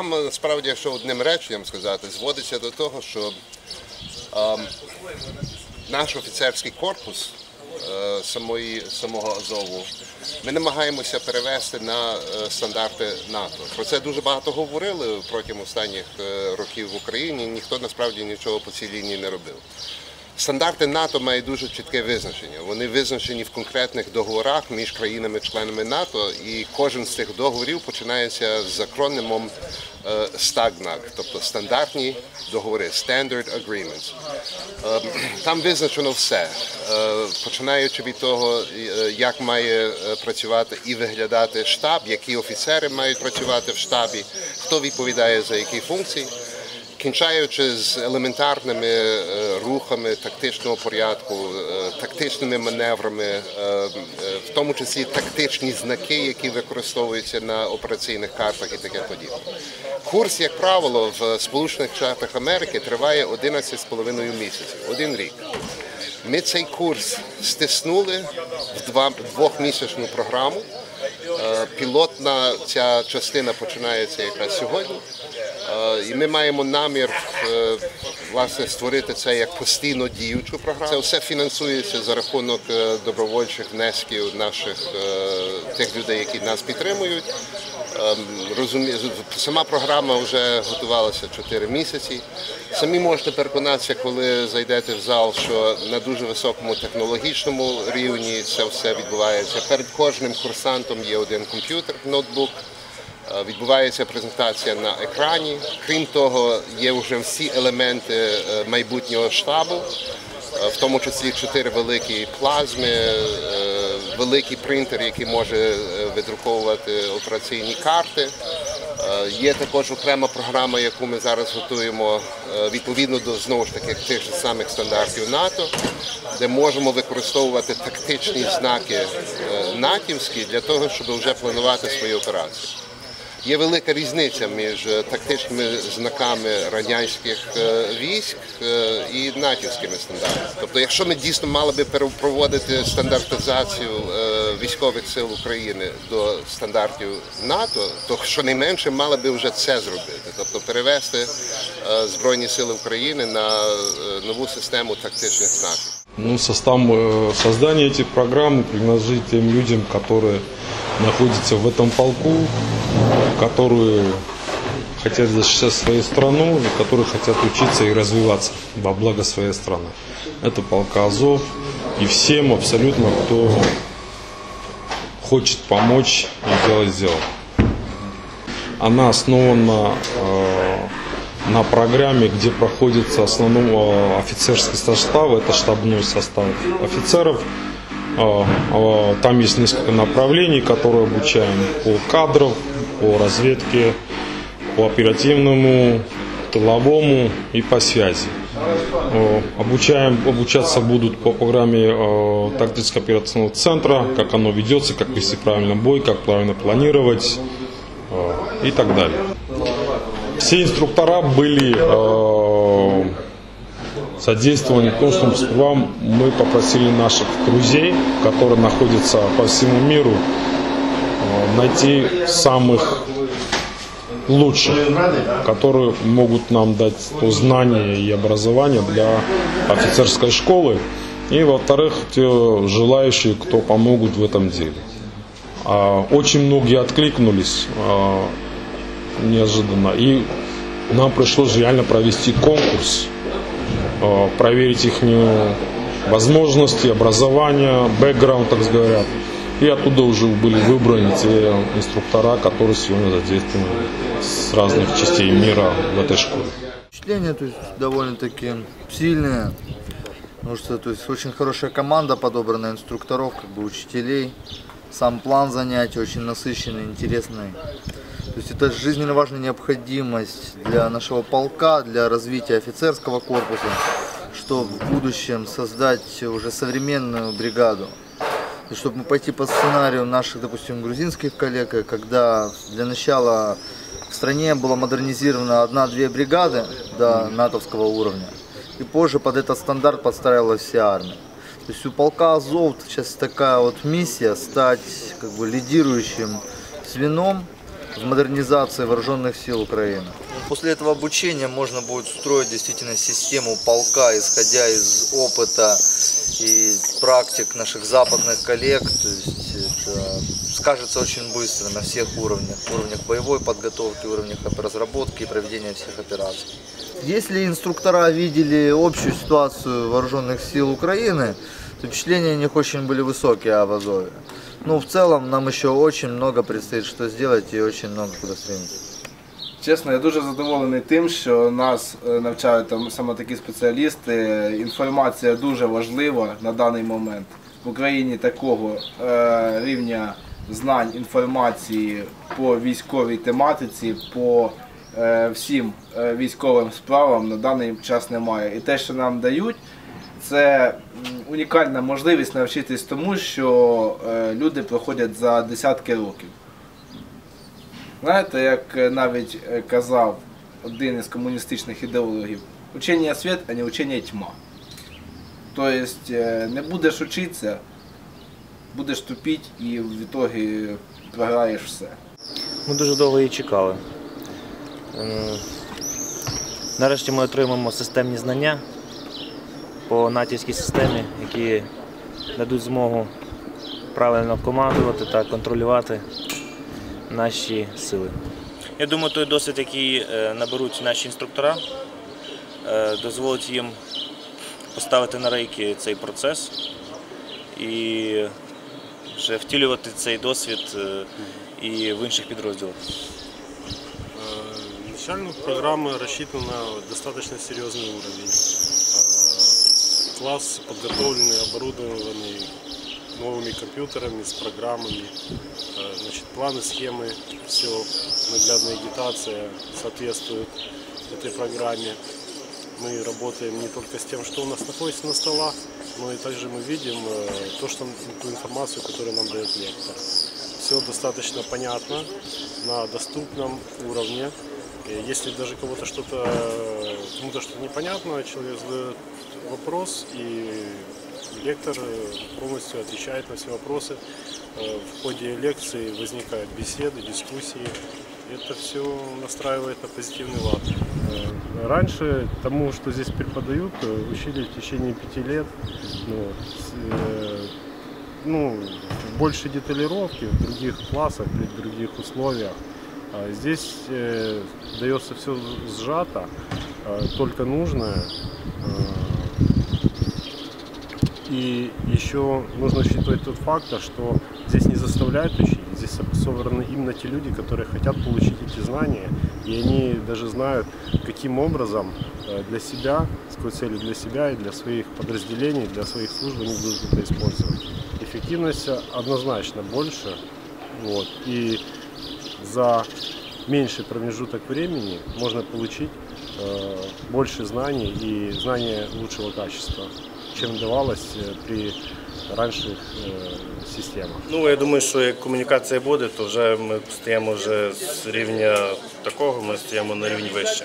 Програма насправді, якщо одним реченням сказати, зводиться до того, що ем, наш офіцерський корпус е, самої, самого Азову ми намагаємося перевести на е, стандарти НАТО. Про це дуже багато говорили протягом останніх е, років в Україні. Ніхто насправді нічого по цій лінії не робив. Стандарти НАТО мають дуже чітке визначення. Вони визначені в конкретних договорах між країнами-членами НАТО, і кожен з цих договорів починається з акронімом е, STAGNAG, тобто стандартні договори, Standard Agreements. Е, Там визначено все, е, починаючи від того, е, як має е, працювати і виглядати штаб, які офіцери мають працювати в штабі, хто відповідає за які функції кінчаючи з елементарними е, рухами тактичного порядку, е, тактичними маневрами, е, в тому числі тактичні знаки, які використовуються на операційних картах і таке подібне. Курс, як правило, в Сполучених Штатах Америки триває 11,5 місяців, один рік. Ми цей курс стиснули в двохмісячну програму. Пілотна ця частина починається якраз сьогодні. Е, І ми маємо намір е, власне створити це як постійно діючу програму. Це все фінансується за рахунок е, добровольчих внесків наших тих людей, які нас підтримують. Ем, Сама програма вже готувалася 4 місяці. Самі можете переконатися, коли зайдете в зал, що на дуже високому технологічному рівні це все відбувається. Перед кожним курсантом є один комп'ютер, ноутбук. Е, Відбувається презентація на екрані. Крім того, є вже всі елементи е, майбутнього штабу, е, в тому числі чотири великі плазми, великий принтер, який може видруковувати операційні карти. Є також окрема програма, яку ми зараз готуємо відповідно до знову ж таки тих же самих стандартів НАТО, де можемо використовувати тактичні знаки натівські для того, щоб вже планувати свої операції. Є велика різниця між е, тактичними знаками радянських е, військ е, і натівськими стандартами. Тобто, якщо ми дійсно мали би проводити стандартизацію е, військових сил України до стандартів НАТО, то щонайменше мали би вже це зробити, тобто перевести е, Збройні Сили України на е, нову систему тактичних знаків. Ну, состав э, создания этих программ принадлежит тем людям, которые находятся в этом полку, Которые хотят защищать свою страну и которые хотят учиться и развиваться во благо своей страны. Это полка Азов и всем абсолютно, кто хочет помочь и делать дело. Она основана э, на программе, где проходится основной э, офицерский состав, это штабной состав офицеров. Э, э, Там есть несколько направлений, которые обучаем по кадрам, по разведке, по оперативному, тыловому и по связи. Э, Обучаем, обучаться будут по программе э, тактического операционного центра, как оно ведется, как вести правильно бой, как правильно планировать э, и так далее. Все инструктора были э, задействованы в том, сперва мы попросили наших друзей, которые находятся по всему миру, найти самых лучших, которые могут нам дать то знание и образование для офицерской школы. И, во-вторых, те желающие, кто помогут в этом деле. А, Очень многие откликнулись а, неожиданно. И нам пришлось реально провести конкурс, а, проверить их возможности, образование, бэкграунд, так говорят. И оттуда уже были выбраны те инструктора, которые сегодня задействованы с разных частей мира в этой школе. Впечатления то есть, довольно-таки сильные. Потому что то есть, очень хорошая команда подобрана инструкторов, как бы учителей. Сам план занятий очень насыщенный, интересный. То есть это жизненно важная необходимость для нашего полка, для развития офицерского корпуса, что в будущем создать уже современную бригаду. И чтобы пойти по сценарию наших, допустим, грузинских коллег, и когда для начала в стране была модернизирована одна-две бригады до натовского уровня, и позже под этот стандарт подстраивалась вся армия. То есть у полка Азов сейчас такая вот миссия стать как бы лидирующим звеном в модернизации вооруженных сил Украины. После этого обучения можно будет строить действительно систему полка, исходя из опыта и практик наших западных коллег. То есть это скажется очень быстро на всех уровнях. Уровнях боевой подготовки, уровнях разработки и проведения всех операций. Если инструктора видели общую ситуацию вооруженных сил Украины, то впечатления у них очень были высокие об Азове. Ну, в целом, нам еще очень много предстоит что сделать и очень много куда стремиться. Чесно, я дуже задоволений тим, що нас е, навчають там саме такі спеціалісти. Інформація дуже важлива на даний момент. В Україні такого е, рівня знань інформації по військовій тематиці, по е, всім е, військовим справам на даний час немає. І те, що нам дають, це унікальна можливість навчитись тому, що е, люди проходять за десятки років. Знаєте, як е, навіть е, казав один із комуністичних ідеологів, учення світ, а не учення тьма. Тобто е, не будеш учитися, будеш тупіть і в ітогі програєш все. Ми дуже довго її чекали. Нарешті ми отримаємо системні знання по натівській системі, які дадуть змогу правильно командувати та контролювати наші сили. Я думаю, той досвід, який е, наберуть наші інструктора, е, дозволить їм поставити на рейки цей процес і вже втілювати цей досвід е, і в інших підрозділах. Э, Начально программа рассчитана на достаточно серьезный уровень. Э, Класс подготовленный, оборудованный Новыми компьютерами, с программами. Э, Значит, планы, схемы, все, наглядная агитация соответствует этой программе. Мы работаем не только с тем, что у нас находится на столах, но и также мы видим э, то, что, ту информацию, которую нам дает лектор. Все достаточно понятно, на доступном уровне. Если даже кого-то что-то, э, кому-то что-то непонятно, человек задает вопрос, и лектор э, полностью отвечает на все вопросы. Э, В ходе лекции возникают беседы, дискуссии. Это все настраивает на позитивный лад. Э, Раньше тому, что здесь преподают, учили в течение пяти лет. Ну, вот, ну, больше деталировки в других классах, при других условиях. А Здесь э, дается все сжато, э, только нужное. Э, И еще нужно учитывать тот факт, что здесь не заставляют учить, здесь собраны именно те люди, которые хотят получить эти знания, и они даже знают, каким образом э, для себя, с какой целью для себя и для своих подразделений, для своих служб они будут это использовать. Эффективность однозначно больше, вот, и за меньший промежуток времени можно получить э, больше знаний и знания лучшего качества, чем давалось э, при ранших э, системах. Ну, я думаю, що як комунікація буде, то вже ми стоїмо вже з рівня такого, ми стоїмо на рівні вище.